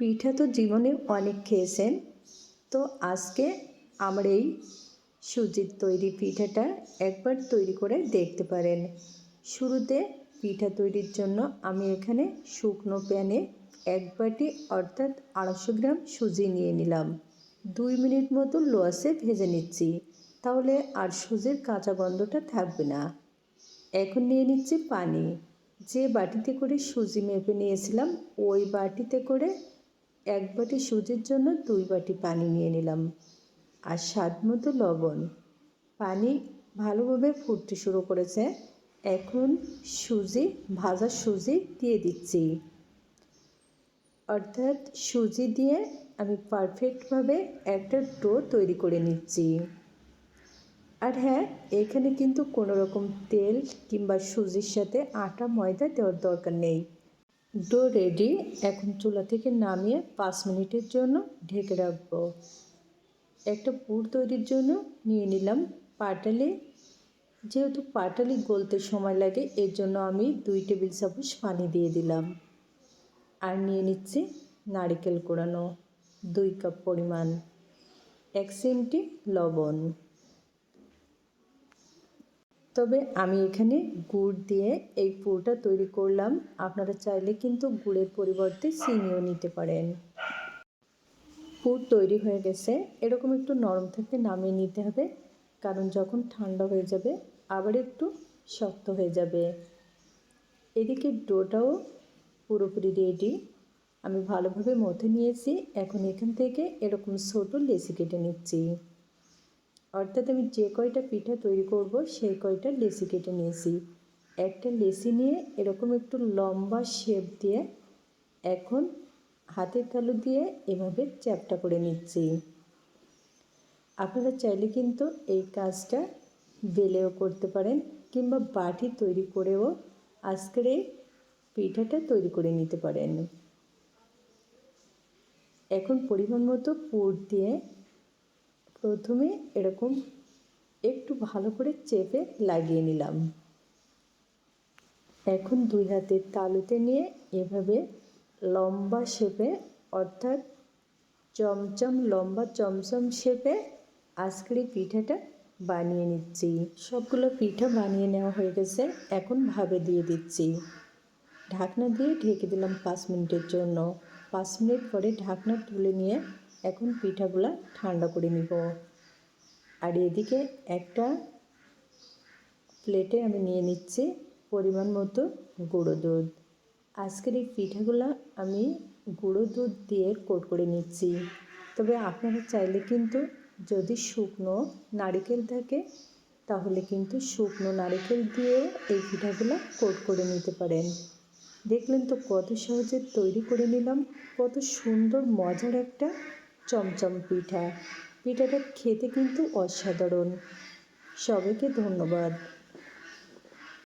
পিঠা তো জীবনে অনেক খেয়েছেন। তো আজকে আমার এই সুজির তৈরি পিঠাটা একবার তৈরি করে দেখতে পারেন। শুরুতে পিঠা তৈরির জন্য আমি এখানে শুকনো প্যানে এক বাটি অর্থাৎ আড়াইশো গ্রাম সুজি নিয়ে নিলাম। দুই মিনিট মতো লোয়াসে ভেজে নিচ্ছি, তাহলে আর সুজির কাঁচা গন্ধটা থাকবে না। এখন নিয়ে নিচ্ছি পানি। যে বাটিতে করে সুজি মেপে নিয়েছিলাম, ওই বাটিতে করে এক বাটি সুজির জন্য দুই বাটি পানি নিয়ে নিলাম আর স্বাদ মতো লবণ। পানি ভালোভাবে ফুটতে শুরু করেছে। এখন সুজি, ভাজা সুজি দিয়ে দিচ্ছি। অর্থাৎ সুজি দিয়ে আমি পারফেক্টভাবে একটা ডো তৈরি করে নিচ্ছি। আর হ্যাঁ এখানে কিন্তু কোনো রকম তেল কিংবা সুজির সাথে আটা, ময়দা দেওয়ার দরকার নেই। Dough ready. এখন চুলা থেকে নামিয়ে পাঁচ মিনিটের জন্য ঢেকে রাখব। একটা পুর তৈরির জন্য নিয়ে নিলাম পাটালি। যেহেতু পাটালি গলতে সময় লাগে, এর জন্য আমি দুই টেবিল চামচ পানি দিয়ে দিলাম। আর নিয়ে নিচ্ছি নারিকেল কোড়ানো দুই কাপ পরিমাণ এক সিমটি লবণ। তবে আমি এখানে গুড় দিয়ে এই পুরটা তৈরি করলাম। আপনারা চাইলে কিন্তু গুড়ের পরিবর্তে চিনিও নিতে পারেন। পুর তৈরি হয়ে গেছে। এরকম একটু নরম থেকে নামিয়ে নিতে হবে, কারণ যখন ঠান্ডা হয়ে যাবে, আবার একটু শক্ত হয়ে যাবে। এদিকে ডোটাও পুরোপুরি রেডি আমি ভালোভাবে মথে নিয়েছি। এখন এখান থেকে এরকম ছোটো লেসি কেটে নিচ্ছি। অর্থাৎ আমি যে কয়টা পিঠা তৈরি করব, সেই কয়টা লেসি কেটে নিয়েছি। একটা লেসি নিয়ে এরকম একটু লম্বা শেপ দিয়ে এখন হাতের তালু দিয়ে এভাবে চ্যাপটা করে নিচ্ছি। আপনারা চাইলে কিন্তু এই কাজটা বেলেও করতে পারেন কিংবা বাটি তৈরি করেও আজকের এই পিঠাটা তৈরি করে নিতে পারেন। এখন পরিমাণ মতো পুর দিয়ে প্রথমে এরকম একটু ভালো করে চেপে লাগিয়ে নিলাম। এখন দুই হাতের তালুতে নিয়ে এভাবে লম্বা শেপে, অর্থাৎ চমচম, লম্বা চমচম শেপে আজকের এই পিঠাটা বানিয়ে নিচ্ছি। সবগুলো পিঠা বানিয়ে নেওয়া হয়ে গেছে, এখন ভাবে দিয়ে দিচ্ছি। ঢাকনা দিয়ে ঢেকে দিলাম পাঁচ মিনিটের জন্য। পাঁচ মিনিট পরে ঢাকনা তুলে নিয়ে এখন পিঠাগুলা ঠান্ডা করে নিব। আর এদিকে একটা প্লেটে আমি নিয়ে নিচ্ছি পরিমাণ মতো গুঁড়ো দুধ। আজকের এই পিঠাগুলো আমি গুঁড়ো দুধ দিয়ে কোট করে নিচ্ছি। তবে আপনারা চাইলে কিন্তু যদি শুকনো নারিকেল থাকে, তাহলে কিন্তু শুকনো নারিকেল দিয়ে এই পিঠাগুলো কোট করে নিতে পারেন। দেখলেন তো কত সহজে তৈরি করে নিলাম, কত সুন্দর, মজার একটা চমচম পিঠা। পিঠাটা খেতে কিন্তু অসাধারণ। সবাইকে ধন্যবাদ।